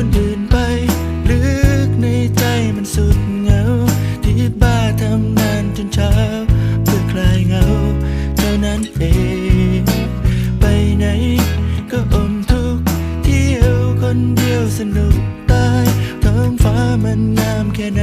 คนอื่นไป ลึกในใจมันสุดเหงา ที่บ้าทำงานจนเช้า เพื่อคลายเหงา เท่านั้นเอง ไปไหนก็อมทุกเที่ยวคนเดียวสนุกตายท้องฟ้ามันงามแค่ไหน